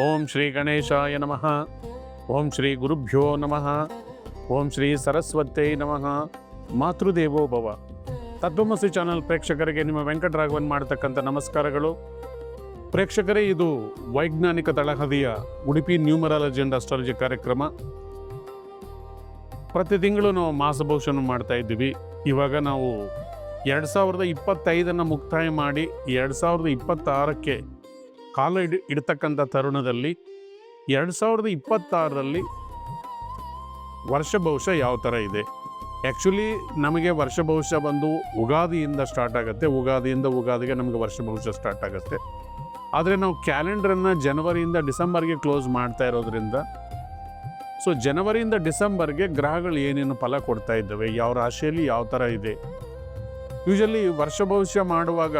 ಓಂ ಶ್ರೀ ಗಣೇಶಾಯ ನಮಃ. ಓಂ ಶ್ರೀ ಗುರುಭ್ಯೋ ನಮಃ. ಓಂ ಶ್ರೀ ಸರಸ್ವತ್ಯೈ ನಮಃ. ಮಾತೃದೇವೋ ಭವ. ತತ್ವಮಸಿ ಚಾನಲ್ ಪ್ರೇಕ್ಷಕರಿಗೆ ನಿಮ್ಮ ವೆಂಕಟರಾಘವನ್ ಮಾಡತಕ್ಕಂಥ ನಮಸ್ಕಾರಗಳು. ಪ್ರೇಕ್ಷಕರೇ, ಇದು ವೈಜ್ಞಾನಿಕ ತಳಹದಿಯ ಉಡುಪಿ ನ್ಯೂಮರಾಲಜಿ ಅಂಡ್ ಅಸ್ಟ್ರಾಲಜಿ ಕಾರ್ಯಕ್ರಮ. ಪ್ರತಿ ತಿಂಗಳು ನಾವು ಮಾಸಭೂಷಣ ಮಾಡ್ತಾ ಇದ್ದೀವಿ. ಇವಾಗ ನಾವು ಎರಡು ಸಾವಿರದ ಇಪ್ಪತ್ತೈದನ್ನು ಮುಕ್ತಾಯ ಮಾಡಿ ಎರಡು ಸಾವಿರದ ಇಪ್ಪತ್ತಾರಕ್ಕೆ ಕಾಲ ಇಡ್, ಇಡ್ತಕ್ಕಂಥ ತರುಣದಲ್ಲಿ ಎರಡು ಸಾವಿರದ ಇಪ್ಪತ್ತಾರರಲ್ಲಿ ವರ್ಷ ಬಹುಶಃ ಯಾವ ಥರ ಇದೆ? ಆ್ಯಕ್ಚುಲಿ ನಮಗೆ ವರ್ಷ ಬಹುಶಃ ಬಂದು ಉಗಾದಿಯಿಂದ ಸ್ಟಾರ್ಟ್ ಆಗುತ್ತೆ. ಉಗಾದಿಯಿಂದ ಉಗಾದಿಗೆ ನಮಗೆ ವರ್ಷ ಬಹುಶಃ ಸ್ಟಾರ್ಟ್ ಆಗುತ್ತೆ. ಆದರೆ ನಾವು ಕ್ಯಾಲೆಂಡ್ರನ್ನು ಜನವರಿಯಿಂದ ಡಿಸೆಂಬರ್ಗೆ ಕ್ಲೋಸ್ ಮಾಡ್ತಾ ಇರೋದ್ರಿಂದ, ಸೊ ಜನವರಿಯಿಂದ ಡಿಸೆಂಬರ್ಗೆ ಗ್ರಹಗಳು ಏನೇನು ಫಲ ಕೊಡ್ತಾ ಇದ್ದಾವೆ, ಯಾವ ರಾಶಿಯಲ್ಲಿ ಯಾವ ಥರ ಇದೆ? ಯೂಶಲಿ ವರ್ಷ ಭವಿಷ್ಯ ಮಾಡುವಾಗ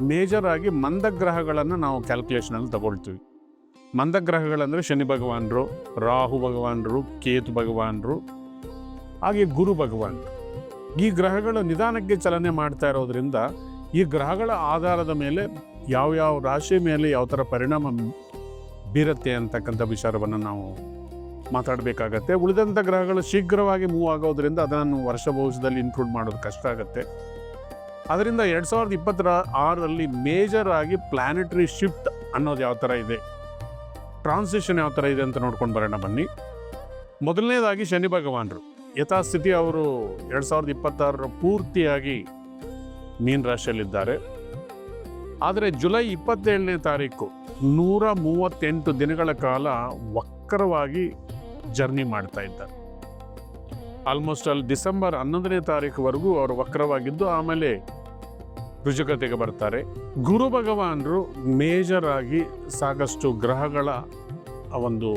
ಮೇಜರ್ ಆಗಿ ಮಂದಗ್ರಹಗಳನ್ನು ನಾವು ಕ್ಯಾಲ್ಕುಲೇಷನಲ್ಲಿ ತಗೊಳ್ತೀವಿ. ಮಂದಗ್ರಹಗಳಂದರೆ ಶನಿ ಭಗವಾನರು, ರಾಹು ಭಗವಾನರು, ಕೇತು ಭಗವಾನರು, ಹಾಗೆ ಗುರು ಭಗವಾನರು ಈ ಗ್ರಹಗಳು ನಿಧಾನಕ್ಕೆ ಚಲನೆ ಮಾಡ್ತಾ ಇರೋದ್ರಿಂದ ಈ ಗ್ರಹಗಳ ಆಧಾರದ ಮೇಲೆ ಯಾವ ಯಾವ ರಾಶಿ ಮೇಲೆ ಯಾವ ಥರ ಪರಿಣಾಮ ಬೀರುತ್ತೆ ಅಂತಕ್ಕಂಥ ವಿಚಾರವನ್ನು ನಾವು ಮಾತಾಡಬೇಕಾಗತ್ತೆ. ಉಳಿದಂಥ ಗ್ರಹಗಳು ಶೀಘ್ರವಾಗಿ ಮೂವ್ ಆಗೋದ್ರಿಂದ ಅದನ್ನು ವರ್ಷ ಭವಿಷ್ಯದಲ್ಲಿ ಇನ್ಕ್ಲೂಡ್ ಮಾಡೋದು ಕಷ್ಟ ಆಗುತ್ತೆ. ಅದರಿಂದ ಎರಡು ಸಾವಿರದ ಇಪ್ಪತ್ತರ ಆರರಲ್ಲಿ ಮೇಜರ್ ಆಗಿ ಪ್ಲಾನೆಟರಿ ಶಿಫ್ಟ್ ಅನ್ನೋದು ಯಾವ ಥರ ಇದೆ? ಟ್ರಾನ್ಸಿಷನ್ ಯಾವ ಥರ ಇದೆ ಅಂತ ನೋಡ್ಕೊಂಡು ಬರೋಣ ಬನ್ನಿ. ಮೊದಲನೇದಾಗಿ ಶನಿ ಭಗವಾನರು. ಯಥಾಸ್ಥಿತಿ ಅವರು ಎರಡು ಸಾವಿರದ ಇಪ್ಪತ್ತಾರರ ಪೂರ್ತಿಯಾಗಿ ಮೀನ್ ರಾಶಿಯಲ್ಲಿದ್ದಾರೆ. ಆದರೆ ಜುಲೈ ಇಪ್ಪತ್ತೇಳನೇ ತಾರೀಕು ನೂರ ಮೂವತ್ತೆಂಟು ದಿನಗಳ ಕಾಲ ವಕ್ರವಾಗಿ ಜರ್ನಿ ಮಾಡ್ತಾ ಇದ್ದಾರೆ. ಆಲ್ಮೋಸ್ಟ್ ಅಲ್ಲಿ ಡಿಸೆಂಬರ್ ಹನ್ನೊಂದನೇ ತಾರೀಕುವರೆಗೂ ಅವರು ವಕ್ರವಾಗಿದ್ದು, ಆಮೇಲೆ ರುಜುಗತೆಗೆ ಬರ್ತಾರೆ. ಗುರು ಭಗವಾನರು ಮೇಜರ್ ಆಗಿ ಸಾಕಷ್ಟು ಗ್ರಹಗಳ ಒಂದು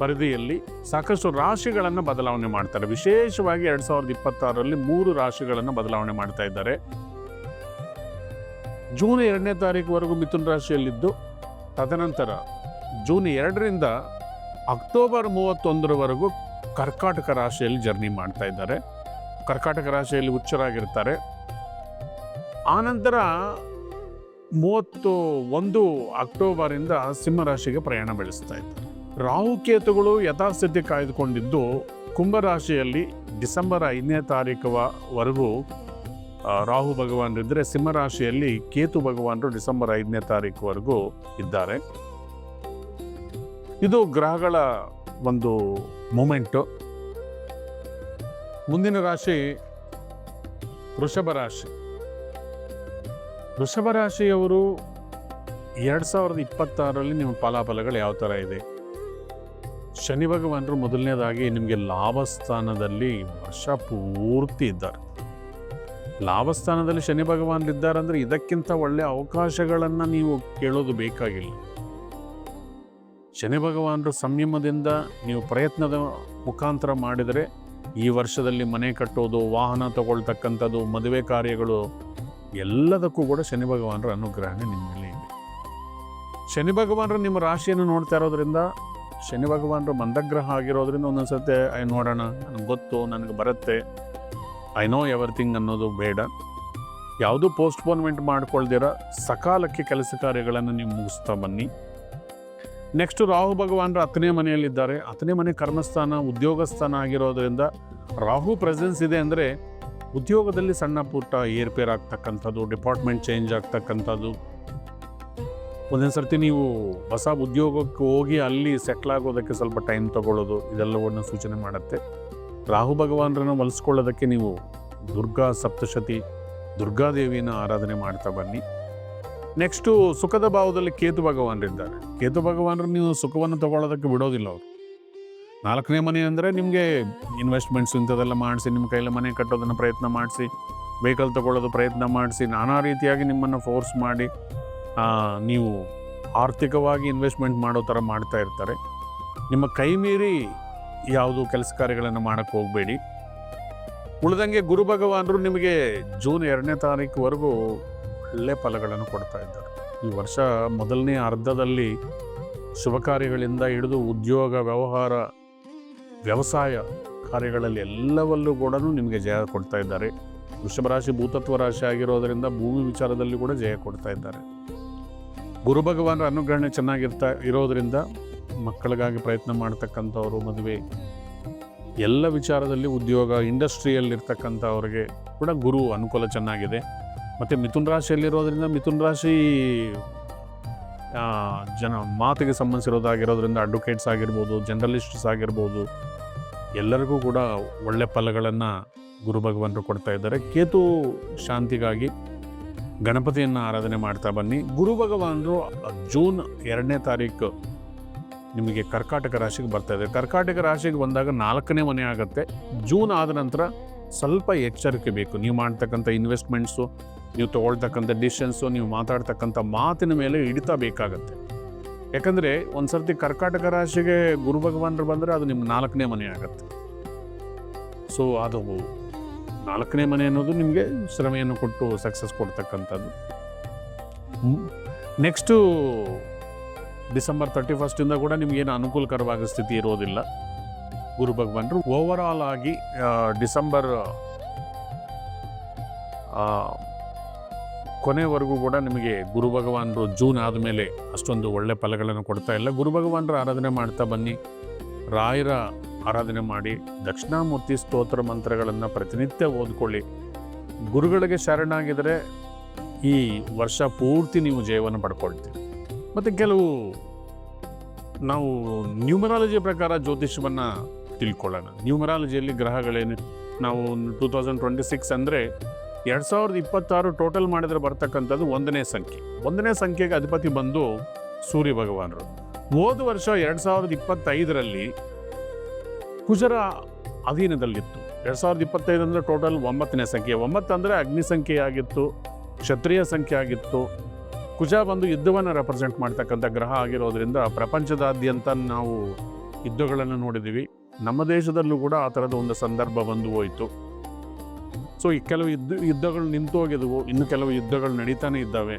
ಪರಿಧಿಯಲ್ಲಿ ಸಾಕಷ್ಟು ರಾಶಿಗಳನ್ನು ಬದಲಾವಣೆ ಮಾಡ್ತಾರೆ. ವಿಶೇಷವಾಗಿ ಎರಡು ಸಾವಿರದ ಇಪ್ಪತ್ತಾರರಲ್ಲಿ ಮೂರು ರಾಶಿಗಳನ್ನು ಬದಲಾವಣೆ ಮಾಡ್ತಾ ಇದ್ದಾರೆ. ಜೂನ್ ಎರಡನೇ ತಾರೀಕುವರೆಗೂ ಮಿಥುನ್ ರಾಶಿಯಲ್ಲಿದ್ದು, ತದನಂತರ ಜೂನ್ ಎರಡರಿಂದ ಅಕ್ಟೋಬರ್ ಮೂವತ್ತೊಂದರವರೆಗೂ ಕರ್ಕಾಟಕ ರಾಶಿಯಲ್ಲಿ ಜರ್ನಿ ಮಾಡ್ತಾ ಇದ್ದಾರೆ. ಕರ್ಕಾಟಕ ರಾಶಿಯಲ್ಲಿ ಹುಚ್ಚರಾಗಿರ್ತಾರೆ. ಆನಂತರ ಮೂವತ್ತು ಒಂದು ಅಕ್ಟೋಬರಿಂದ ಸಿಂಹರಾಶಿಗೆ ಪ್ರಯಾಣ ಬೆಳೆಸ್ತಾ ಇದ್ದಾರೆ. ರಾಹುಕೇತುಗಳು ಯಥಾಸ್ಥಿತಿ ಕಾಯ್ದುಕೊಂಡಿದ್ದು ಕುಂಭರಾಶಿಯಲ್ಲಿ ಡಿಸೆಂಬರ್ ಐದನೇ ತಾರೀಕುವರೆಗೂ ರಾಹು ಭಗವಾನರಿದ್ದರೆ ಸಿಂಹರಾಶಿಯಲ್ಲಿ ಕೇತು ಭಗವಾನರು ಡಿಸೆಂಬರ್ ಐದನೇ ತಾರೀಕುವರೆಗೂ ಇದ್ದಾರೆ. ಇದು ಗ್ರಹಗಳ ಒಂದು ಮೂಮೆಂಟು ಮುಂದಿನ ರಾಶಿ ವೃಷಭ ರಾಶಿ. ವೃಷಭ ರಾಶಿಯವರು ಎರಡು ಸಾವಿರದ ಇಪ್ಪತ್ತಾರರಲ್ಲಿ ನಿಮ್ಮ ಫಲಾಫಲಗಳು ಯಾವ ಥರ ಇದೆ? ಶನಿ ಭಗವಾನರು ಮೊದಲನೇದಾಗಿ ನಿಮಗೆ ಲಾಭಸ್ಥಾನದಲ್ಲಿ ವರ್ಷ ಪೂರ್ತಿ ಇದ್ದಾರೆ. ಲಾಭಸ್ಥಾನದಲ್ಲಿ ಶನಿ ಭಗವಾನರಿದ್ದಾರೆ ಅಂದರೆ ಇದಕ್ಕಿಂತ ಒಳ್ಳೆಯ ಅವಕಾಶಗಳನ್ನು ನೀವು ಕೇಳೋದು ಬೇಕಾಗಿಲ್ಲ. ಶನಿ ಭಗವಾನರು ಸಂಯಮದಿಂದ ನೀವು ಪ್ರಯತ್ನದ ಮುಖಾಂತರ ಮಾಡಿದರೆ ಈ ವರ್ಷದಲ್ಲಿ ಮನೆ ಕಟ್ಟೋದು, ವಾಹನ ತಗೊಳ್ತಕ್ಕಂಥದ್ದು, ಮದುವೆ ಕಾರ್ಯಗಳು ಎಲ್ಲದಕ್ಕೂ ಕೂಡ ಶನಿ ಭಗವಾನರ ಅನುಗ್ರಹಣೆ ನಿಮ್ಮಲ್ಲಿ ಮೇಲೆ ಇದೆ. ಶನಿ ಭಗವಾನರು ನಿಮ್ಮ ರಾಶಿಯನ್ನು ನೋಡ್ತಾ ಇರೋದ್ರಿಂದ, ಶನಿ ಭಗವಾನರು ಮಂದಗ್ರಹ ಆಗಿರೋದ್ರಿಂದ ಒಂದೊಂದು ಸರ್ತಿ ಐ ನೋಡೋಣ, ನನಗೆ ಗೊತ್ತು, ನನಗೆ ಬರುತ್ತೆ. ಐ ನೋ ಎವರಿಥಿಂಗ್ ಅನ್ನೋದು ಬೇಡ. ಯಾವುದೂ ಪೋಸ್ಟ್ಪೋನ್ಮೆಂಟ್ ಮಾಡ್ಕೊಳ್ದಿರ ಸಕಾಲಕ್ಕೆ ಕೆಲಸ ಕಾರ್ಯಗಳನ್ನು ನೀವು ಮುಗಿಸ್ತಾ ಬನ್ನಿ. ನೆಕ್ಸ್ಟು ರಾಹು ಭಗವಾನರು ಹತ್ತನೇ ಮನೆಯಲ್ಲಿದ್ದಾರೆ. ಹತ್ತನೇ ಮನೆ ಕರ್ಮಸ್ಥಾನ ಉದ್ಯೋಗ ಸ್ಥಾನ ಆಗಿರೋದ್ರಿಂದ ರಾಹು ಪ್ರೆಸೆನ್ಸ್ ಇದೆ ಅಂದರೆ ಉದ್ಯೋಗದಲ್ಲಿ ಸಣ್ಣ ಪುಟ್ಟ ಏರ್ಪೇರ್ ಡಿಪಾರ್ಟ್ಮೆಂಟ್ ಚೇಂಜ್ ಆಗ್ತಕ್ಕಂಥದ್ದು. ಒಂದೊಂದು ಸರ್ತಿ ನೀವು ಹೊಸ ಉದ್ಯೋಗಕ್ಕೆ ಹೋಗಿ ಅಲ್ಲಿ ಸೆಟ್ಲ್ ಆಗೋದಕ್ಕೆ ಸ್ವಲ್ಪ ಟೈಮ್ ತಗೊಳ್ಳೋದು, ಇದೆಲ್ಲವನ್ನು ಸೂಚನೆ ಮಾಡುತ್ತೆ. ರಾಹು ಭಗವಾನರನ್ನು ಒಲಿಸ್ಕೊಳ್ಳೋದಕ್ಕೆ ನೀವು ದುರ್ಗಾ ಸಪ್ತಶತಿ ದುರ್ಗಾದೇವಿನ ಆರಾಧನೆ ಮಾಡ್ತಾ ಬನ್ನಿ. ನೆಕ್ಸ್ಟು ಸುಖದ ಭಾವದಲ್ಲಿ ಕೇತು ಭಗವಾನರಿದ್ದಾರೆ ಕೇತು ಭಗವಾನರು ನೀವು ಸುಖವನ್ನು ತಗೊಳ್ಳೋದಕ್ಕೆ ಬಿಡೋದಿಲ್ಲ ಅವರು. ನಾಲ್ಕನೇ ಮನೆ ಅಂದರೆ ನಿಮಗೆ ಇನ್ವೆಸ್ಟ್ಮೆಂಟ್ಸ್ ಇಂಥದ್ದೆಲ್ಲ ಮಾಡಿಸಿ, ನಿಮ್ಮ ಕೈಯಲ್ಲಿ ಮನೆ ಕಟ್ಟೋದನ್ನು ಪ್ರಯತ್ನ ಮಾಡಿಸಿ ವೆಹಿಕಲ್ ತಗೊಳ್ಳೋದು ಪ್ರಯತ್ನ ಮಾಡಿಸಿ, ನಾನಾ ರೀತಿಯಾಗಿ ನಿಮ್ಮನ್ನು ಫೋರ್ಸ್ ಮಾಡಿ ನೀವು ಆರ್ಥಿಕವಾಗಿ ಇನ್ವೆಸ್ಟ್ಮೆಂಟ್ ಮಾಡೋ ಥರ ಮಾಡ್ತಾ ಇರ್ತಾರೆ. ನಿಮ್ಮ ಕೈ ಮೀರಿ ಯಾವುದು ಕೆಲಸ ಕಾರ್ಯಗಳನ್ನು ಮಾಡೋಕ್ಕೆ ಹೋಗಬೇಡಿ. ಉಳಿದಂಗೆ ಗುರು ಭಗವಾನರು ನಿಮಗೆ ಜೂನ್ ಎರಡನೇ ತಾರೀಕುವರೆಗೂ ಒಳ್ಳೆ ಫಲಗಳನ್ನು ಕೊಡ್ತಾ ಇದ್ದಾರೆ. ಈ ವರ್ಷ ಮೊದಲನೇ ಅರ್ಧದಲ್ಲಿ ಶುಭ ಕಾರ್ಯಗಳಿಂದ ಹಿಡಿದು ಉದ್ಯೋಗ, ವ್ಯವಹಾರ, ವ್ಯವಸಾಯ ಕಾರ್ಯಗಳಲ್ಲಿ ಎಲ್ಲವಲ್ಲೂ ಕೂಡ ನಿಮಗೆ ಜಯ ಕೊಡ್ತಾ ಇದ್ದಾರೆ. ವೃಷಭ ರಾಶಿ ಭೂತತ್ವ ರಾಶಿ ಆಗಿರೋದರಿಂದ ಭೂಮಿ ವಿಚಾರದಲ್ಲಿ ಕೂಡ ಜಯ ಕೊಡ್ತಾ ಇದ್ದಾರೆ. ಗುರು ಭಗವಾನರ ಅನುಗ್ರಹಣೆ ಚೆನ್ನಾಗಿರ್ತಾ ಇರೋದರಿಂದ ಮಕ್ಕಳಿಗಾಗಿ ಪ್ರಯತ್ನ ಮಾಡ್ತಕ್ಕಂಥವ್ರು, ಮದುವೆ, ಎಲ್ಲ ವಿಚಾರದಲ್ಲಿ ಉದ್ಯೋಗ, ಇಂಡಸ್ಟ್ರಿಯಲ್ಲಿರ್ತಕ್ಕಂಥವ್ರಿಗೆ ಕೂಡ ಗುರು ಅನುಕೂಲ ಚೆನ್ನಾಗಿದೆ. ಮತ್ತು ಮಿಥುನ್ ರಾಶಿಯಲ್ಲಿರೋದ್ರಿಂದ ಮಿಥುನ್ ರಾಶಿ ಜನ ಮಾತಿಗೆ ಸಂಬಂಧಿಸಿರೋದಾಗಿರೋದ್ರಿಂದ ಅಡ್ವೊಕೇಟ್ಸ್ ಆಗಿರ್ಬೋದು ಜರ್ನಲಿಸ್ಟ್ಸ್ ಆಗಿರ್ಬೋದು, ಎಲ್ಲರಿಗೂ ಕೂಡ ಒಳ್ಳೆ ಫಲಗಳನ್ನು ಗುರು ಭಗವಂತರು ಕೊಡ್ತಾ ಇದ್ದಾರೆ. ಕೇತು ಶಾಂತಿಗಾಗಿ ಗಣಪತಿಯನ್ನು ಆರಾಧನೆ ಮಾಡ್ತಾ ಬನ್ನಿ. ಗುರು ಭಗವಾನರು ಜೂನ್ ಎರಡನೇ ತಾರೀಕು ನಿಮಗೆ ಕರ್ಕಾಟಕ ರಾಶಿಗೆ ಬರ್ತಾ ಇದೆ. ಕರ್ಕಾಟಕ ರಾಶಿಗೆ ಬಂದಾಗ ನಾಲ್ಕನೇ ಮನೆ ಆಗುತ್ತೆ. ಜೂನ್ ಆದ ನಂತರ ಸ್ವಲ್ಪ ಎಚ್ಚರಿಕೆ ಬೇಕು. ನೀವು ಮಾಡ್ತಕ್ಕಂಥ ಇನ್ವೆಸ್ಟ್ಮೆಂಟ್ಸು ನೀವು ತೊಗೊಳ್ತಕ್ಕಂಥ ಡಿಸಿಷನ್ಸು ನೀವು ಮಾತಾಡ್ತಕ್ಕಂಥ ಮಾತಿನ ಮೇಲೆ ಹಿಡಿತಾ ಬೇಕಾಗತ್ತೆ. ಯಾಕಂದರೆ ಒಂದು ಸರ್ತಿ ಕರ್ಕಾಟಕ ರಾಶಿಗೆ ಗುರು ಭಗವಾನರು ಬಂದರೆ ಅದು ನಿಮ್ಮ ನಾಲ್ಕನೇ ಮನೆ ಆಗುತ್ತೆ. ಸೊ ಅದು ನಾಲ್ಕನೇ ಮನೆ ಅನ್ನೋದು ನಿಮಗೆ ಶ್ರಮೆಯನ್ನು ಕೊಟ್ಟು ಸಕ್ಸಸ್ ಕೊಡ್ತಕ್ಕಂಥದ್ದು. ನೆಕ್ಸ್ಟು ಡಿಸೆಂಬರ್ ತರ್ಟಿ ಫಸ್ಟಿಂದ ಕೂಡ ನಿಮಗೇನು ಅನುಕೂಲಕರವಾದ ಸ್ಥಿತಿ ಇರೋದಿಲ್ಲ. ಗುರು ಭಗವಾನರು ಓವರ್ ಆಲ್ ಆಗಿ ಡಿಸೆಂಬರ್ ಕೊನೆವರೆಗೂ ಕೂಡ ನಿಮಗೆ ಗುರು ಭಗವಾನರು ಜೂನ್ ಆದಮೇಲೆ ಅಷ್ಟೊಂದು ಒಳ್ಳೆ ಫಲಗಳನ್ನು ಕೊಡ್ತಾ ಇಲ್ಲ. ಗುರು ಭಗವಾನರ ಆರಾಧನೆ ಮಾಡ್ತಾ ಬನ್ನಿ. ರಾಯರ ಆರಾಧನೆ ಮಾಡಿ, ದಕ್ಷಿಣಾಮೂರ್ತಿ ಸ್ತೋತ್ರ ಮಂತ್ರಗಳನ್ನು ಪ್ರತಿನಿತ್ಯ ಓದ್ಕೊಳ್ಳಿ. ಗುರುಗಳಿಗೆ ಶರಣಾಗಿದ್ದರೆ ಈ ವರ್ಷ ಪೂರ್ತಿ ನೀವು ಜಯವನ್ನು ಪಡ್ಕೊಳ್ತೀರಿ. ಮತ್ತು ಕೆಲವು ನಾವು ನ್ಯೂಮರಾಲಜಿ ಪ್ರಕಾರ ಜ್ಯೋತಿಷವನ್ನು ತಿಳ್ಕೊಳ್ಳೋಣ. ನ್ಯೂಮರಾಲಜಿಯಲ್ಲಿ ಗ್ರಹಗಳೇನು? ನಾವು ಟೂ ತೌಸಂಡ್ ಟ್ವೆಂಟಿ ಸಿಕ್ಸ್ ಅಂದರೆ ಎರಡು ಸಾವಿರದ ಇಪ್ಪತ್ತಾರು ಟೋಟಲ್ ಮಾಡಿದರೆ ಬರ್ತಕ್ಕಂಥದ್ದು ಒಂದನೇ ಸಂಖ್ಯೆ. ಒಂದನೇ ಸಂಖ್ಯೆಗೆ ಅಧಿಪತಿ ಬಂದು ಸೂರ್ಯ ಭಗವಾನರು. ಹೋದ ವರ್ಷ ಎರಡು ಸಾವಿರದ ಇಪ್ಪತ್ತೈದರಲ್ಲಿ ಕುಜರ ಅಧೀನದಲ್ಲಿತ್ತು. ಎರಡು ಸಾವಿರದ ಇಪ್ಪತ್ತೈದು ಅಂದರೆ ಟೋಟಲ್ ಒಂಬತ್ತನೇ ಸಂಖ್ಯೆ. ಒಂಬತ್ತು ಅಂದರೆ ಅಗ್ನಿ ಸಂಖ್ಯೆ ಆಗಿತ್ತು, ಕ್ಷತ್ರಿಯ ಸಂಖ್ಯೆ ಆಗಿತ್ತು. ಕುಜ ಬಂದು ಯುದ್ಧವನ್ನು ರೆಪ್ರೆಸೆಂಟ್ ಮಾಡ್ತಕ್ಕಂಥ ಗ್ರಹ ಆಗಿರೋದ್ರಿಂದ ಪ್ರಪಂಚದಾದ್ಯಂತ ನಾವು ಯುದ್ಧಗಳನ್ನು ನೋಡಿದ್ದೀವಿ. ನಮ್ಮ ದೇಶದಲ್ಲೂ ಕೂಡ ಆ ಥರದ ಒಂದು ಸಂದರ್ಭ ಬಂದು ಹೋಯಿತು. ಸೊ ಈ ಕೆಲವು ಯುದ್ಧ, ಯುದ್ಧಗಳು ನಿಂತು ಹೋಗಿದ್ವು. ಇನ್ನು ಕೆಲವು ಯುದ್ಧಗಳು ನಡೀತಾನೆ ಇದ್ದಾವೆ.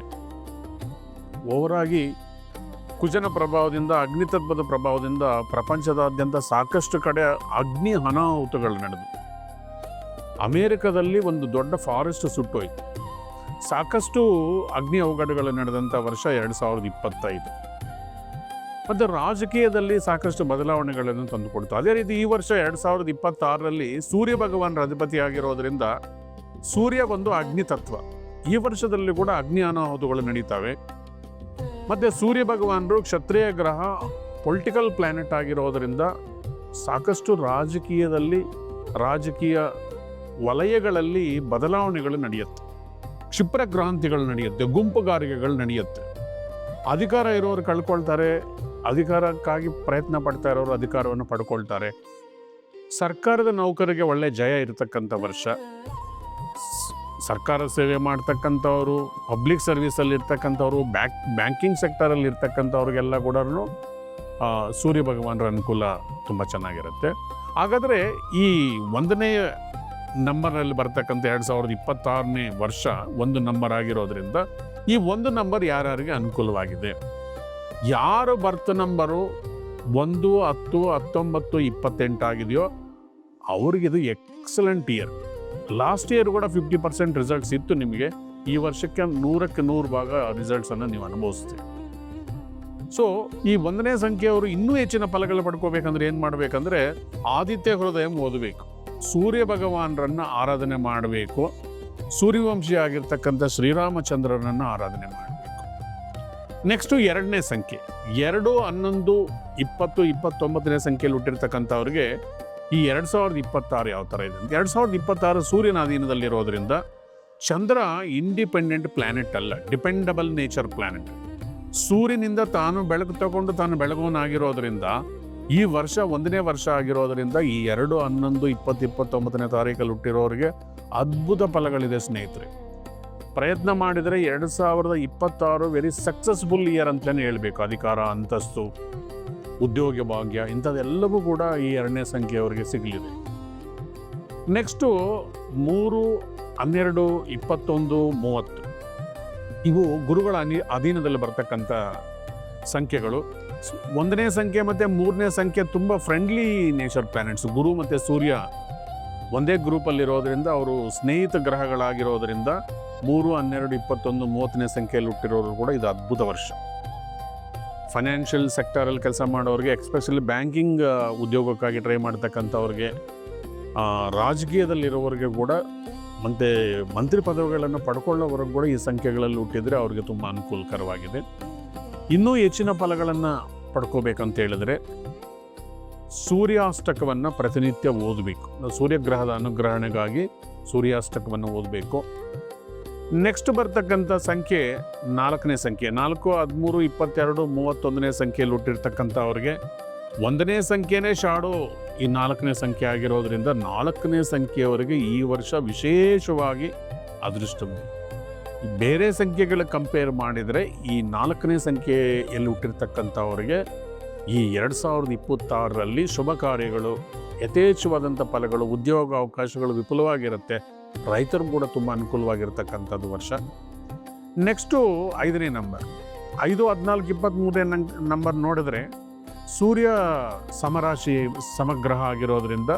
ಓವರಾಗಿ ಕುಜನ ಪ್ರಭಾವದಿಂದ, ಅಗ್ನಿತತ್ವದ ಪ್ರಭಾವದಿಂದ ಪ್ರಪಂಚದಾದ್ಯಂತ ಸಾಕಷ್ಟು ಕಡೆ ಅಗ್ನಿ ಅನಾಹುತಗಳು ನಡೆದು ಅಮೇರಿಕದಲ್ಲಿ ಒಂದು ದೊಡ್ಡ ಫಾರೆಸ್ಟ್ ಸುಟ್ಟೋಯ್ತು. ಸಾಕಷ್ಟು ಅಗ್ನಿ ಅವಘಡಗಳು ನಡೆದಂಥ ವರ್ಷ ಎರಡು ಸಾವಿರದ ಇಪ್ಪತ್ತೈದು. ಮತ್ತು ರಾಜಕೀಯದಲ್ಲಿ ಸಾಕಷ್ಟು ಬದಲಾವಣೆಗಳನ್ನು ತಂದುಕೊಡ್ತು. ಅದೇ ರೀತಿ ಈ ವರ್ಷ ಎರಡು ಸಾವಿರದ ಇಪ್ಪತ್ತಾರರಲ್ಲಿ ಸೂರ್ಯ ಭಗವಾನ್ರ ಅಧಿಪತಿ ಆಗಿರೋದ್ರಿಂದ ಸೂರ್ಯ ಒಂದು ಅಗ್ನಿ ತತ್ವ ಈ ವರ್ಷದಲ್ಲಿ ಕೂಡ ಅಗ್ನಿ ಅನಾಹುತಗಳು ನಡೀತವೆ. ಮತ್ತು ಸೂರ್ಯ ಭಗವಾನರು ಕ್ಷತ್ರಿಯ ಗ್ರಹ, ಪೊಲಿಟಿಕಲ್ ಪ್ಲ್ಯಾನೆಟ್ ಆಗಿರೋದರಿಂದ ಸಾಕಷ್ಟು ರಾಜಕೀಯದಲ್ಲಿ, ರಾಜಕೀಯ ವಲಯಗಳಲ್ಲಿ ಬದಲಾವಣೆಗಳು ನಡೆಯುತ್ತೆ. ಕ್ಷಿಪ್ರ ಕ್ರಾಂತಿಗಳು ನಡೆಯುತ್ತೆ, ಗುಂಪುಗಾರಿಕೆಗಳು ನಡೆಯುತ್ತೆ. ಅಧಿಕಾರ ಇರೋರು ಕಳ್ಕೊಳ್ತಾರೆ ಅಧಿಕಾರಕ್ಕಾಗಿ ಪ್ರಯತ್ನ ಪಡ್ತಾ ಇರೋರು ಅಧಿಕಾರವನ್ನು ಪಡ್ಕೊಳ್ತಾರೆ. ಸರ್ಕಾರದ ನೌಕರಿಗೆ ಒಳ್ಳೆ ಜಯ ಇರತಕ್ಕಂಥ ವರ್ಷ. ಸರ್ಕಾರ ಸೇವೆ ಮಾಡ್ತಕ್ಕಂಥವ್ರು ಪಬ್ಲಿಕ್ ಸರ್ವಿಸಲ್ಲಿ ಇರ್ತಕ್ಕಂಥವ್ರು, ಬ್ಯಾಂಕ್ ಬ್ಯಾಂಕಿಂಗ್ ಸೆಕ್ಟರಲ್ಲಿ ಇರ್ತಕ್ಕಂಥವ್ರಿಗೆಲ್ಲ ಕೂಡ ಸೂರ್ಯ ಭಗವಾನರ ಅನುಕೂಲ ತುಂಬ ಚೆನ್ನಾಗಿರುತ್ತೆ. ಹಾಗಾದರೆ ಈ ಒಂದನೇ ನಂಬರಲ್ಲಿ ಬರ್ತಕ್ಕಂಥ ಎರಡು ಸಾವಿರದ ಇಪ್ಪತ್ತಾರನೇ ವರ್ಷ ಒಂದು ನಂಬರ್ ಆಗಿರೋದ್ರಿಂದ ಈ ಒಂದು ನಂಬರ್ ಯಾರ್ಯಾರಿಗೆ ಅನುಕೂಲವಾಗಿದೆ? ಯಾರು ಬರ್ತ್ ನಂಬರು ಒಂದು, ಹತ್ತು, ಹತ್ತೊಂಬತ್ತು ಇಪ್ಪತ್ತೆಂಟು ಆಗಿದೆಯೋ ಅವ್ರಿಗಿದು ಎಕ್ಸಲೆಂಟ್ ಇಯರ್ ಲಾಸ್ಟ್ ಇಯರ್ ಕೂಡ ಫಿಫ್ಟಿ ಪರ್ಸೆಂಟ್ ರಿಸಲ್ಟ್ಸ್ ಇತ್ತು ನಿಮಗೆ. ಈ ವರ್ಷಕ್ಕೆ ನೂರಕ್ಕೆ ನೂರು ಭಾಗ ರಿಸಲ್ಟ್ಸನ್ನು ನೀವು ಅನುಭವಿಸ್ತೀರಿ. ಸೊ ಈ ಒಂದನೇ ಸಂಖ್ಯೆಯವರು ಇನ್ನೂ ಹೆಚ್ಚಿನ ಫಲಗಳು ಪಡ್ಕೋಬೇಕಂದ್ರೆ ಏನು ಮಾಡಬೇಕಂದ್ರೆ ಆದಿತ್ಯ ಹೃದಯ ಓದಬೇಕು. ಸೂರ್ಯ ಭಗವಾನರನ್ನು ಆರಾಧನೆ ಮಾಡಬೇಕು. ಸೂರ್ಯವಂಶಿಯಾಗಿರ್ತಕ್ಕಂಥ ಶ್ರೀರಾಮಚಂದ್ರನನ್ನು ಆರಾಧನೆ ಮಾಡಬೇಕು. ನೆಕ್ಸ್ಟು ಎರಡನೇ ಸಂಖ್ಯೆ. ಎರಡು, ಹನ್ನೊಂದು, ಇಪ್ಪತ್ತು, ಇಪ್ಪತ್ತೊಂಬತ್ತನೇ ಸಂಖ್ಯೆಯಲ್ಲಿ ಹುಟ್ಟಿರ್ತಕ್ಕಂಥವ್ರಿಗೆ ಈ ಎರಡು ಸಾವಿರದ ಇಪ್ಪತ್ತಾರು ಯಾವ ಥರ ಇದೆ ಎರಡು ಸಾವಿರದ ಇಪ್ಪತ್ತಾರು ಸೂರ್ಯನ ಅಧೀನದಲ್ಲಿರೋದ್ರಿಂದ ಚಂದ್ರ ಇಂಡಿಪೆಂಡೆಂಟ್ ಪ್ಲಾನೆಟ್ ಅಲ್ಲ, ಡಿಪೆಂಡಬಲ್ ನೇಚರ್ ಪ್ಲಾನೆಟ್. ಸೂರ್ಯನಿಂದ ತಾನು ಬೆಳಕು ತಗೊಂಡು ತಾನು ಬೆಳಗುವನಾಗಿರೋದ್ರಿಂದ ಈ ವರ್ಷ ಒಂದನೇ ವರ್ಷ ಆಗಿರೋದರಿಂದ ಈ ಎರಡು, ಹನ್ನೊಂದು, ಇಪ್ಪತ್ತು, ಇಪ್ಪತ್ತೊಂಬತ್ತನೇ ತಾರೀಕಲ್ಲಿ ಹುಟ್ಟಿರೋರಿಗೆ ಅದ್ಭುತ ಫಲಗಳಿದೆ ಸ್ನೇಹಿತರೆ. ಪ್ರಯತ್ನ ಮಾಡಿದರೆ ಎರಡು ಸಾವಿರದ ಇಪ್ಪತ್ತಾರು ವೆರಿ ಸಕ್ಸಸ್ಫುಲ್ ಇಯರ್ ಅಂತಲೇ ಹೇಳಬೇಕು ಅಧಿಕಾರ, ಅಂತಸ್ತು, ಉದ್ಯೋಗ, ಭಾಗ್ಯ, ಇಂಥದ್ದೆಲ್ಲವೂ ಕೂಡ ಈ ಎರಡನೇ ಸಂಖ್ಯೆಯವರಿಗೆ ಸಿಗಲಿದೆ. ನೆಕ್ಸ್ಟು ಮೂರು, ಹನ್ನೆರಡು, ಇಪ್ಪತ್ತೊಂದು, ಮೂವತ್ತು. ಇವು ಗುರುಗಳ ಅನಿ, ಅಧೀನದಲ್ಲಿ ಬರ್ತಕ್ಕಂಥ ಸಂಖ್ಯೆಗಳು. ಒಂದನೇ ಸಂಖ್ಯೆ ಮತ್ತು ಮೂರನೇ ಸಂಖ್ಯೆ ತುಂಬ ಫ್ರೆಂಡ್ಲಿ ನೇಚರ್ ಪ್ಲಾನೆಟ್ಸ್ ಗುರು ಮತ್ತು ಸೂರ್ಯ ಒಂದೇ ಗ್ರೂಪಲ್ಲಿರೋದ್ರಿಂದ ಅವರು ಸ್ನೇಹಿತ ಗ್ರಹಗಳಾಗಿರೋದ್ರಿಂದ ಮೂರು, ಹನ್ನೆರಡು, ಇಪ್ಪತ್ತೊಂದು, ಮೂವತ್ತನೇ ಸಂಖ್ಯೆಯಲ್ಲಿ ಹುಟ್ಟಿರೋರು ಕೂಡ ಇದು ಅದ್ಭುತ ವರ್ಷ. ಫೈನಾನ್ಷಿಯಲ್ ಸೆಕ್ಟರಲ್ಲಿ ಕೆಲಸ ಮಾಡೋರಿಗೆ ಎಕ್ಸ್ಪೆಷಲಿ ಬ್ಯಾಂಕಿಂಗ್ ಉದ್ಯೋಗಕ್ಕಾಗಿ ಟ್ರೈ ಮಾಡ್ತಕ್ಕಂಥವ್ರಿಗೆ ರಾಜಕೀಯದಲ್ಲಿರೋರಿಗೆ ಕೂಡ ಮತ್ತು ಮಂತ್ರಿ ಪದವಿಗಳನ್ನು ಪಡ್ಕೊಳ್ಳೋವರೆಗೂ ಕೂಡ ಈ ಸಂಖ್ಯೆಗಳಲ್ಲಿ ಹುಟ್ಟಿದರೆ ಅವ್ರಿಗೆ ತುಂಬ ಅನುಕೂಲಕರವಾಗಿದೆ. ಇನ್ನೂ ಹೆಚ್ಚಿನ ಫಲಗಳನ್ನು ಪಡ್ಕೋಬೇಕಂತ ಹೇಳಿದ್ರೆ ಸೂರ್ಯಾಷ್ಟಕವನ್ನು ಪ್ರತಿನಿತ್ಯ ಓದಬೇಕು. ಸೂರ್ಯಗ್ರಹದ ಅನುಗ್ರಹಣೆಗಾಗಿ ಸೂರ್ಯಾಷ್ಟಕವನ್ನು ಓದಬೇಕು. ನೆಕ್ಸ್ಟ್ ಬರ್ತಕ್ಕಂಥ ಸಂಖ್ಯೆ ನಾಲ್ಕನೇ ಸಂಖ್ಯೆ. ನಾಲ್ಕು, ಹದಿಮೂರು, ಇಪ್ಪತ್ತೆರಡು, ಮೂವತ್ತೊಂದನೇ ಸಂಖ್ಯೆಯಲ್ಲಿ ಹುಟ್ಟಿರ್ತಕ್ಕಂಥವ್ರಿಗೆ ಒಂದನೇ ಸಂಖ್ಯೆನೇ ಶಾಡೋ. ಈ ನಾಲ್ಕನೇ ಸಂಖ್ಯೆ ಆಗಿರೋದ್ರಿಂದ ನಾಲ್ಕನೇ ಸಂಖ್ಯೆಯವರೆಗೆ ಈ ವರ್ಷ ವಿಶೇಷವಾಗಿ ಅದೃಷ್ಟ ಬೇರೆ ಸಂಖ್ಯೆಗಳ ಕಂಪೇರ್ ಮಾಡಿದರೆ ಈ ನಾಲ್ಕನೇ ಸಂಖ್ಯೆಯಲ್ಲಿ ಹುಟ್ಟಿರ್ತಕ್ಕಂಥವ್ರಿಗೆ ಈ ಎರಡು ಸಾವಿರದ ಇಪ್ಪತ್ತಾರರಲ್ಲಿ ಶುಭ ಕಾರ್ಯಗಳು, ಯಥೇಚ್ಛವಾದಂಥ ಫಲಗಳು, ಉದ್ಯೋಗ ಅವಕಾಶಗಳು ವಿಪುಲವಾಗಿರುತ್ತೆ. ರೈತರು ಕೂಡ ತುಂಬ ಅನುಕೂಲವಾಗಿರ್ತಕ್ಕಂಥದ್ದು ವರ್ಷ. ನೆಕ್ಸ್ಟು ಐದನೇ ನಂಬರ್ ಐದು, ಹದಿನಾಲ್ಕು ಇಪ್ಪತ್ತ್ಮೂರನೇ ನಂಬರ್ ನೋಡಿದ್ರೆ ಸೂರ್ಯ ಸಮರಾಶಿ ಸಮಗ್ರಹ ಆಗಿರೋದ್ರಿಂದ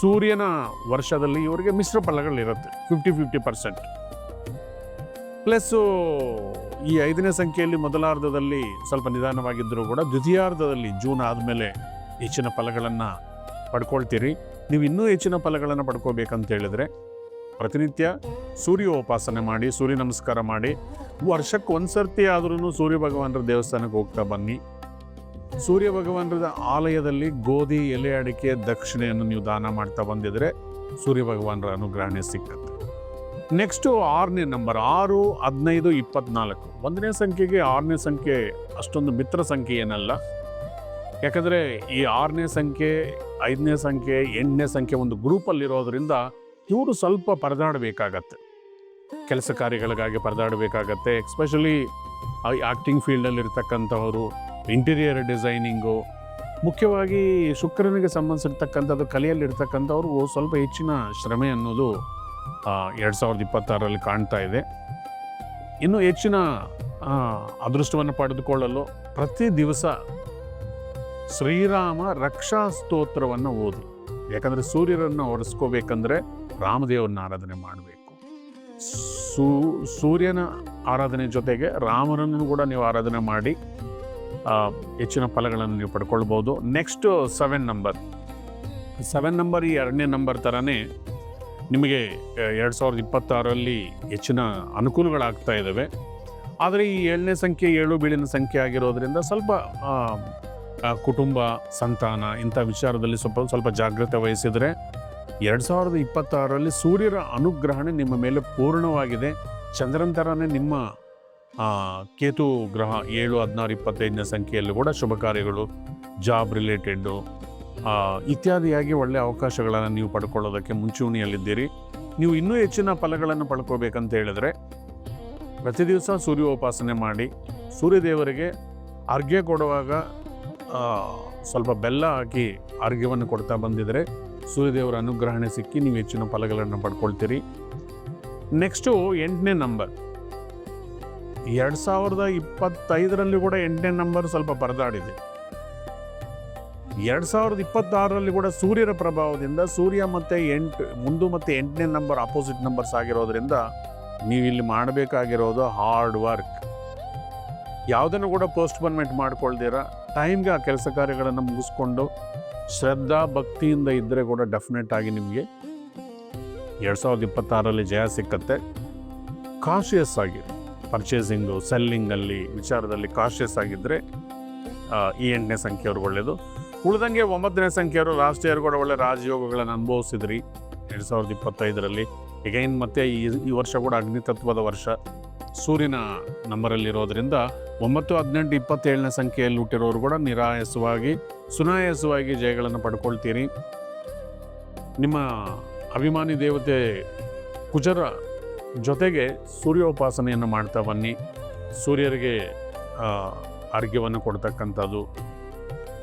ಸೂರ್ಯನ ವರ್ಷದಲ್ಲಿ ಇವರಿಗೆ ಮಿಶ್ರ ಫಲಗಳಿರುತ್ತೆ ಫಿಫ್ಟಿ ಫಿಫ್ಟಿ ಪರ್ಸೆಂಟ್ ಪ್ಲಸ್ಸು ಈ ಐದನೇ ಸಂಖ್ಯೆಯಲ್ಲಿ ಮೊದಲಾರ್ಧದಲ್ಲಿ ಸ್ವಲ್ಪ ನಿಧಾನವಾಗಿದ್ದರೂ ಕೂಡ ದ್ವಿತೀಯಾರ್ಧದಲ್ಲಿ ಜೂನ್ ಆದಮೇಲೆ ಹೆಚ್ಚಿನ ಫಲಗಳನ್ನು ಪಡ್ಕೊಳ್ತೀರಿ. ನೀವು ಇನ್ನೂ ಹೆಚ್ಚಿನ ಫಲಗಳನ್ನು ಪಡ್ಕೋಬೇಕಂತ ಹೇಳಿದ್ರೆ ಪ್ರತಿನಿತ್ಯ ಸೂರ್ಯೋಪಾಸನೆ ಮಾಡಿ, ಸೂರ್ಯ ನಮಸ್ಕಾರ ಮಾಡಿ, ವರ್ಷಕ್ಕೆ ಒಂದು ಸರ್ತಿ ಆದ್ರೂ ಸೂರ್ಯ ಭಗವಾನರ ದೇವಸ್ಥಾನಕ್ಕೆ ಹೋಗ್ತಾ ಬನ್ನಿ. ಸೂರ್ಯ ಭಗವಾನರ ಆಲಯದಲ್ಲಿ ಗೋಧಿ, ಎಲೆ, ಅಡಿಕೆ, ದಕ್ಷಿಣೆಯನ್ನು ನೀವು ದಾನ ಮಾಡ್ತಾ ಬಂದಿದ್ರೆ ಸೂರ್ಯ ಭಗವಾನರ ಅನುಗ್ರಹಣೆ ಸಿಕ್ಕತ್ತೆ. ನೆಕ್ಸ್ಟು ಆರನೇ ನಂಬರ್ ಆರು, ಹದಿನೈದು, ಇಪ್ಪತ್ನಾಲ್ಕು. ಒಂದನೇ ಸಂಖ್ಯೆಗೆ ಆರನೇ ಸಂಖ್ಯೆ ಅಷ್ಟೊಂದು ಮಿತ್ರ ಸಂಖ್ಯೆ ಏನಲ್ಲ. ಯಾಕಂದರೆ ಈ ಆರನೇ ಸಂಖ್ಯೆ, ಐದನೇ ಸಂಖ್ಯೆ, ಎಂಟನೇ ಸಂಖ್ಯೆ ಒಂದು ಗ್ರೂಪಲ್ಲಿರೋದ್ರಿಂದ ಇವರು ಸ್ವಲ್ಪ ಪರದಾಡಬೇಕಾಗತ್ತೆ. ಕೆಲಸ ಕಾರ್ಯಗಳಿಗಾಗಿ ಪರದಾಡಬೇಕಾಗತ್ತೆ ಎಕ್ಸ್ಪೆಷಲಿ ಆ್ಯಕ್ಟಿಂಗ್ ಫೀಲ್ಡಲ್ಲಿ ಇರ್ತಕ್ಕಂಥವರು ಇಂಟೀರಿಯರ್ ಡಿಸೈನಿಂಗು ಮುಖ್ಯವಾಗಿ ಶುಕ್ರನಿಗೆ ಸಂಬಂಧಿಸಿರ್ತಕ್ಕಂಥದ್ದು ಕಲೆಯಲ್ಲಿರ್ತಕ್ಕಂಥವ್ರಿಗೂ ಸ್ವಲ್ಪ ಹೆಚ್ಚಿನ ಶ್ರಮೆ ಅನ್ನೋದು ಎರಡು ಸಾವಿರದ ಇಪ್ಪತ್ತಾರರಲ್ಲಿ ಕಾಣ್ತಾ ಇದೆ. ಇನ್ನೂ ಹೆಚ್ಚಿನ ಅದೃಷ್ಟವನ್ನು ಪಡೆದುಕೊಳ್ಳಲು ಪ್ರತಿ ದಿವಸ ಶ್ರೀರಾಮ ರಕ್ಷಾ ಸ್ತೋತ್ರವನ್ನು ಓದಿ. ಯಾಕಂದರೆ ಸೂರ್ಯರನ್ನು ಹೊರಿಸ್ಕೋಬೇಕಂದ್ರೆ ರಾಮದೇವರನ್ನ ಆರಾಧನೆ ಮಾಡಬೇಕು. ಸೂ, ಸೂರ್ಯನ ಆರಾಧನೆ ಜೊತೆಗೆ ರಾಮನನ್ನು ಕೂಡ ನೀವು ಆರಾಧನೆ ಮಾಡಿ ಹೆಚ್ಚಿನ ಫಲಗಳನ್ನು ನೀವು ಪಡ್ಕೊಳ್ಬೋದು. Next seven number seven number ಈ ಎರಡನೇ ನಂಬರ್ ಥರನೇ ನಿಮಗೆ ಎರಡು ಸಾವಿರದ ಇಪ್ಪತ್ತಾರರಲ್ಲಿ ಹೆಚ್ಚಿನ ಅನುಕೂಲಗಳಾಗ್ತಾ ಇದ್ದಾವೆ ಆದರೆ ಈ ಏಳನೇ ಸಂಖ್ಯೆ ಏಳು ಬೀಳಿನ ಸಂಖ್ಯೆ ಆಗಿರೋದ್ರಿಂದ ಸ್ವಲ್ಪ ಕುಟುಂಬ, ಸಂತಾನ ಇಂಥ ವಿಚಾರದಲ್ಲಿ ಸ್ವಲ್ಪ ಸ್ವಲ್ಪ ಜಾಗ್ರತೆ ವಹಿಸಿದರೆ ಎರಡು ಸಾವಿರದ ಇಪ್ಪತ್ತಾರರಲ್ಲಿ ಸೂರ್ಯರ ಅನುಗ್ರಹಣೆ ನಿಮ್ಮ ಮೇಲೆ ಪೂರ್ಣವಾಗಿದೆ. ಚಂದ್ರನ ಥರನೇ ನಿಮ್ಮ ಕೇತು ಗ್ರಹ ಏಳು, ಹದಿನಾರು, ಇಪ್ಪತ್ತೈದನೇ ಸಂಖ್ಯೆಯಲ್ಲಿ ಕೂಡ ಶುಭ ಕಾರ್ಯಗಳು, ಜಾಬ್ ರಿಲೇಟೆಡ್ಡು ಇತ್ಯಾದಿಯಾಗಿ ಒಳ್ಳೆಯ ಅವಕಾಶಗಳನ್ನು ನೀವು ಪಡ್ಕೊಳ್ಳೋದಕ್ಕೆ ಮುಂಚೂಣಿಯಲ್ಲಿದ್ದೀರಿ. ನೀವು ಇನ್ನೂ ಹೆಚ್ಚಿನ ಫಲಗಳನ್ನು ಪಡ್ಕೋಬೇಕಂತ ಹೇಳಿದ್ರೆ, ಪ್ರತಿ ದಿವಸ ಸೂರ್ಯೋಪಾಸನೆ ಮಾಡಿ, ಸೂರ್ಯದೇವರಿಗೆ ಅರ್ಘ್ಯ ಕೊಡುವಾಗ ಸ್ವಲ್ಪ ಬೆಲ್ಲ ಹಾಕಿ ಅರ್ಘ್ಯವನ್ನು ಕೊಡ್ತಾ ಬಂದಿದ್ರೆ ಸೂರ್ಯದೇವರ ಅನುಗ್ರಹಣೆ ಸಿಕ್ಕಿ ನೀವು ಹೆಚ್ಚಿನ ಫಲಗಳನ್ನು ಪಡ್ಕೊಳ್ತೀರಿ. ನೆಕ್ಸ್ಟು ಎಂಟನೇ ನಂಬರ್ ಎರಡು ಸಾವಿರದ ಇಪ್ಪತ್ತೈದರಲ್ಲಿ ಕೂಡ ಎಂಟನೇ ನಂಬರ್ ಸ್ವಲ್ಪ ಪರದಾಡಿದೆ. ಎರಡು ಸಾವಿರದ ಇಪ್ಪತ್ತಾರರಲ್ಲಿ ಕೂಡ ಸೂರ್ಯರ ಪ್ರಭಾವದಿಂದ ಸೂರ್ಯ ಮತ್ತು ಎಂಟು, ಮುಂದು ಮತ್ತು ಎಂಟನೇ ನಂಬರ್ ಅಪೋಸಿಟ್ ನಂಬರ್ಸ್ ಆಗಿರೋದ್ರಿಂದ ನೀವು ಇಲ್ಲಿ ಮಾಡಬೇಕಾಗಿರೋದು ಹಾರ್ಡ್ ವರ್ಕ್ ಯಾವುದನ್ನು ಕೂಡ ಪೋಸ್ಟ್ಪೋನ್ಮೆಂಟ್ ಮಾಡ್ಕೊಳ್ದಿರ. ಟೈಮ್ಗೆ ಆ ಕೆಲಸ ಕಾರ್ಯಗಳನ್ನು ಮುಗಿಸ್ಕೊಂಡು ಶ್ರದ್ಧಾ ಭಕ್ತಿಯಿಂದ ಇದ್ದರೆ ಕೂಡ ಡೆಫಿನೆಟ್ ಆಗಿ ನಿಮಗೆ ಎರಡು ಸಾವಿರದ ಇಪ್ಪತ್ತಾರರಲ್ಲಿ ಜಯ ಸಿಕ್ಕತ್ತೆ. ಕಾಶಿಯಸ್ ಆಗಿ ಪರ್ಚೇಸಿಂಗು ಸೆಲ್ಲಿಂಗಲ್ಲಿ ವಿಚಾರದಲ್ಲಿ ಕಾಶಿಯಸ್ ಆಗಿದ್ದರೆ ಈ ಎಂಟನೇ ಸಂಖ್ಯೆಯವರು ಒಳ್ಳೆಯದು ಉಳಿದಂಗೆ ಒಂಬತ್ತನೇ ಸಂಖ್ಯೆಯವರು ಲಾಸ್ಟ್ ಇಯರ್ ಕೂಡ ಒಳ್ಳೆ ರಾಜಯೋಗಗಳನ್ನು ಅನುಭವಿಸಿದ್ರಿ. ಎರಡು ಸಾವಿರದ ಇಪ್ಪತ್ತೈದರಲ್ಲಿ. ಎಗೈನ್ ಮತ್ತೆ ಈ ಈ ವರ್ಷ ಕೂಡ ಅಗ್ನಿತತ್ವದ ವರ್ಷ. ಸೂರ್ಯನ ನಂಬರಲ್ಲಿರೋದ್ರಿಂದ ಒಂಬತ್ತು, ಹದಿನೆಂಟು, ಇಪ್ಪತ್ತೇಳನೇ ಸಂಖ್ಯೆಯಲ್ಲಿ ಹುಟ್ಟಿರೋರು ಕೂಡ ನಿರಾಯಸವಾಗಿ ಸುನಾಯಾಸವಾಗಿ ಜಯಗಳನ್ನು ಪಡ್ಕೊಳ್ತೀರಿ. ನಿಮ್ಮ ಅಭಿಮಾನಿ ದೇವತೆ ಕುಜರ ಜೊತೆಗೆ ಸೂರ್ಯೋಪಾಸನೆಯನ್ನು ಮಾಡ್ತಾ ಬನ್ನಿ. ಸೂರ್ಯರಿಗೆ ಆರೋಗ್ಯವನ್ನು ಕೊಡ್ತಕ್ಕಂಥದ್ದು.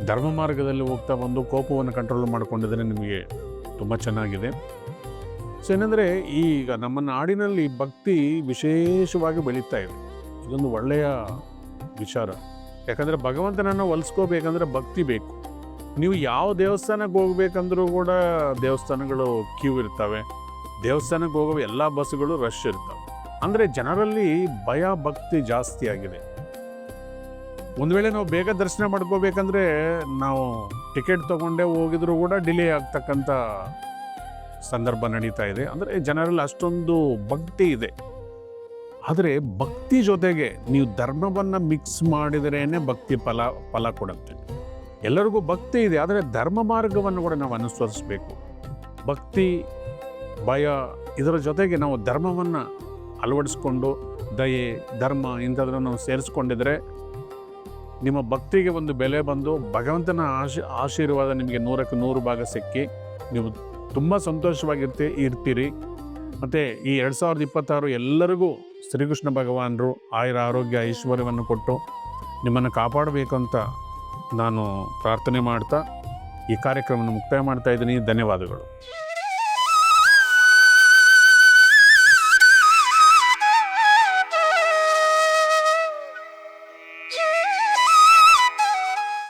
ಧರ್ಮ ಮಾರ್ಗದಲ್ಲಿ ಹೋಗ್ತಾ ಬಂದು ಕೋಪವನ್ನು ಕಂಟ್ರೋಲ್ ಮಾಡಿಕೊಂಡಿದ್ರೆ ನಿಮಗೆ ತುಂಬ ಚೆನ್ನಾಗಿದೆ. ಸೊ ಏನಂದರೆ ಈಗ ನಮ್ಮ ನಾಡಿನಲ್ಲಿ ಭಕ್ತಿ ವಿಶೇಷವಾಗಿ ಬೆಳೀತಾ ಇದೆ. ಇದೊಂದು ಒಳ್ಳೆಯ ವಿಚಾರ. ಯಾಕಂದರೆ ಭಗವಂತನನ್ನು ಒಲಿಸ್ಕೋಬೇಕಂದ್ರೆ ಭಕ್ತಿ ಬೇಕು. ನೀವು ಯಾವ ದೇವಸ್ಥಾನಕ್ಕೆ ಹೋಗ್ಬೇಕಂದ್ರೂ ಕೂಡ ದೇವಸ್ಥಾನಗಳು ಕ್ಯೂ ಇರ್ತವೆ. ದೇವಸ್ಥಾನಕ್ಕೆ ಹೋಗೋ ಎಲ್ಲ ಬಸ್ಸುಗಳು ರಶ್ ಇರ್ತವೆ. ಅಂದರೆ ಜನರಲ್ಲಿ ಭಯ, ಭಕ್ತಿ ಜಾಸ್ತಿ ಆಗಿದೆ. ಒಂದು ವೇಳೆ ನಾವು ಬೇಗ ದರ್ಶನ ಮಾಡ್ಕೋಬೇಕಂದ್ರೆ ನಾವು ಟಿಕೆಟ್ ತೊಗೊಂಡೇ ಹೋಗಿದ್ರು ಕೂಡ ಡಿಲೇ ಆಗ್ತಕ್ಕಂಥ ಸಂದರ್ಭ ನಡೀತಾ ಇದೆ. ಅಂದರೆ ಜನರಲ್ಲಿ ಅಷ್ಟೊಂದು ಭಕ್ತಿ ಇದೆ. ಆದರೆ ಭಕ್ತಿ ಜೊತೆಗೆ ನೀವು ಧರ್ಮವನ್ನು ಮಿಕ್ಸ್ ಮಾಡಿದ್ರೇ ಭಕ್ತಿ ಫಲ ಫಲ ಕೊಡುತ್ತೆ. ಎಲ್ಲರಿಗೂ ಭಕ್ತಿ ಇದೆ, ಆದರೆ ಧರ್ಮ ಮಾರ್ಗವನ್ನು ಕೂಡ ನಾವು ಅನುಸರಿಸಬೇಕು. ಭಕ್ತಿ, ಭಯ, ಇದರ ಜೊತೆಗೆ ನಾವು ಧರ್ಮವನ್ನು ಅಳವಡಿಸ್ಕೊಂಡು, ದಯೆ, ಧರ್ಮ ಇಂಥದ್ದನ್ನು ನಾವು ಸೇರಿಸ್ಕೊಂಡಿದ್ರೆ ನಿಮ್ಮ ಭಕ್ತಿಗೆ ಒಂದು ಬೆಲೆ ಬಂದು ಭಗವಂತನ ಆಶಿ, ಆಶೀರ್ವಾದ ನಿಮಗೆ ನೂರಕ್ಕೆ ನೂರು ಭಾಗ ಸಿಕ್ಕಿ ನೀವು ತುಂಬ ಸಂತೋಷವಾಗಿರ್ತಿ, ಇರ್ತೀರಿ. ಮತ್ತು ಈ ಎರಡು ಸಾವಿರದ ಇಪ್ಪತ್ತಾರು ಎಲ್ಲರಿಗೂ ಶ್ರೀಕೃಷ್ಣ ಭಗವಾನರು ಆಯುರ ಆರೋಗ್ಯ ಐಶ್ವರ್ಯವನ್ನು ಕೊಟ್ಟು ನಿಮ್ಮನ್ನು ಕಾಪಾಡಬೇಕು ಅಂತ ನಾನು ಪ್ರಾರ್ಥನೆ ಮಾಡ್ತಾ ಈ ಕಾರ್ಯಕ್ರಮವನ್ನು ಮುಕ್ತಾಯ ಮಾಡ್ತಾ ಇದ್ದೀನಿ. ಧನ್ಯವಾದಗಳು.